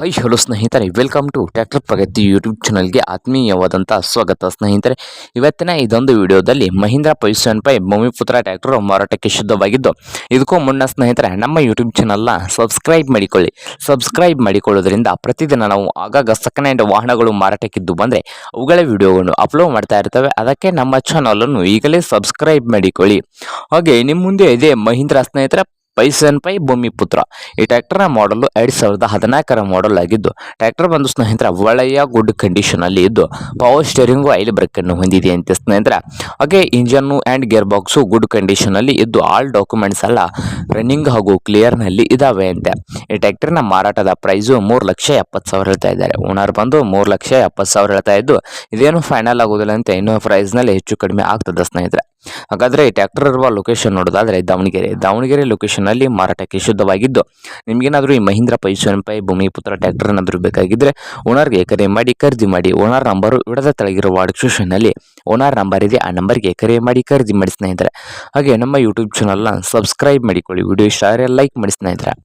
High hello ಸ್ನೇಹಿತರೆ. Welcome to tractor Pragati YouTube ಚಾನಲ್ಗೆ ಆತ್ಮೀಯವಾದಂಥ ಸ್ವಾಗತ ಸ್ನೇಹಿತರೆ. ಇವತ್ತಿನ ಇದೊಂದು ವಿಡಿಯೋದಲ್ಲಿ ಮಹೀಂದ್ರ ಪೊಸಿಷನ್ ಪೈ ಭೂಮಿಪುತ್ರ ಟ್ಯಾಕ್ಟರ್ ಮಾರಾಟಕ್ಕೆ ಶುದ್ಧವಾಗಿದ್ದು, ಇದಕ್ಕೂ ಮುನ್ನ ಸ್ನೇಹಿತರೆ, ನಮ್ಮ ಯೂಟ್ಯೂಬ್ ಚಾನಲ್ನ ಸಬ್ಸ್ಕ್ರೈಬ್ ಮಾಡಿಕೊಳ್ಳಿ. ಸಬ್ಸ್ಕ್ರೈಬ್ ಮಾಡಿಕೊಳ್ಳೋದ್ರಿಂದ ಪ್ರತಿದಿನ ನಾವು ಆಗಾಗ ಸೆಕೆಂಡ್ ಹ್ಯಾಂಡ್ ವಾಹನಗಳು ಮಾರಾಟಕ್ಕಿದ್ದು ಬಂದರೆ, ಅವುಗಳ ವಿಡಿಯೋವನ್ನು ಅಪ್ಲೋಡ್ ಮಾಡ್ತಾ ಇರ್ತವೆ. ಅದಕ್ಕೆ ನಮ್ಮ ಚಾನಲನ್ನು ಈಗಲೇ ಸಬ್ಸ್ಕ್ರೈಬ್ ಮಾಡಿಕೊಳ್ಳಿ. ಹಾಗೆ ನಿಮ್ಮ ಮುಂದೆ ಇದೆ ಮಹೀಂದ್ರ ಸ್ನೇಹಿತರೆ ಪೈಸನ್ ಪೈ ಭೂಮಿಪುತ್ರ ಈ ಟ್ರ್ಯಾಕ್ಟರ್ನ ಮಾಡಲು ಎರಡು ಸಾವಿರದ ಹದಿನಾಲ್ಕರ ಮಾಡಲ್ ಆಗಿದ್ದು, ಟ್ರ್ಯಾಕ್ಟರ್ ಬಂದು ಸ್ನೇಹಿತರ ಒಳ್ಳೆಯ ಗುಡ್ ಕಂಡೀಷನ್ ಅಲ್ಲಿ ಇದ್ದು ಪವರ್ ಸ್ಟೇರಿಂಗು ಐಲ್ ಬ್ರೇಕ್ ಅನ್ನು ಹೊಂದಿದೆ ಅಂತ ಸ್ನೇಹಿತರ. ಹಾಗೆ engine and gear box good condition ಅಲ್ಲಿ ಇದ್ದು ಆಲ್ ಡಾಕ್ಯುಮೆಂಟ್ಸ್ ಎಲ್ಲ ರನ್ನಿಂಗ್ ಹಾಗೂ ಕ್ಲಿಯರ್ನಲ್ಲಿ ಇದಾವೆ ಅಂತೆ. ಈ ಟ್ರ್ಯಾಕ್ಟರ್ನ ಮಾರಾಟದ ಪ್ರೈಸು ಮೂರು ಲಕ್ಷ ಎಪ್ಪತ್ತು ಸಾವಿರ ಹೇಳ್ತಾ ಇದ್ದಾರೆ. ಓನರ್ ಬಂದು ಮೂರು ಲಕ್ಷ ಎಪ್ಪತ್ತು ಸಾವಿರ ಹೇಳ್ತಾ ಇದ್ದು, ಇದೇನು ಫೈನಲ್ ಆಗೋದಿಲ್ಲ ಅಂತ. ಇನ್ನೂ ಪ್ರೈಸ್ನಲ್ಲಿ ಹೆಚ್ಚು ಕಡಿಮೆ ಆಗ್ತದೆ ಸ್ನೇಹಿತರೆ. ಹಾಗಾದ್ರೆ ಈ ಇರುವ ಲೊಕೇಶನ್ ನೋಡೋದಾದರೆ ದಾವಣಗೆರೆ. ದಾವಣಗೆರೆ ಲೊಕೇಶನಲ್ಲಿ ಮಾರಾಟಕ್ಕೆ ಶುದ್ಧವಾಗಿದ್ದು, ನಿಮಗೇನಾದರೂ ಈ ಮಹೀಂದ್ರ ಪೈ ಭೂಮಿಪುತ್ರ ಟ್ರ್ಯಾಕ್ಟರ್ ಏನಾದರೂ ಬೇಕಾಗಿದ್ದರೆ ಓನರ್ಗೆ ಕರೆ ಮಾಡಿ, ಖರೀದಿ ಮಾಡಿ, ಓನರ್ ನಂಬರು ಇಡದ ತೆಳಗಿರುವ ವಾರ್ಡ್ನಲ್ಲಿ ಓನರ್ ನಂಬರ್ ಇದೆ, ಆ ನಂಬರ್ಗೆ ಕರೆ ಮಾಡಿ, ಖರೀದಿ ಮಾಡಿ ಸ್ನೇಹಿತರೆ. ಹಾಗೆ ನಮ್ಮ ಯೂಟ್ಯೂಬ್ ಚಾನಲ್ನ ಸಬ್ಸ್ಕ್ರೈಬ್ ಮಾಡಿಕೊಳ್ಳಿ. ವಿಡಿಯೋ ಇಷ್ಟ ಲೈಕ್ ಮಾಡಿ ಸ್ನೇಹಿತರೆ.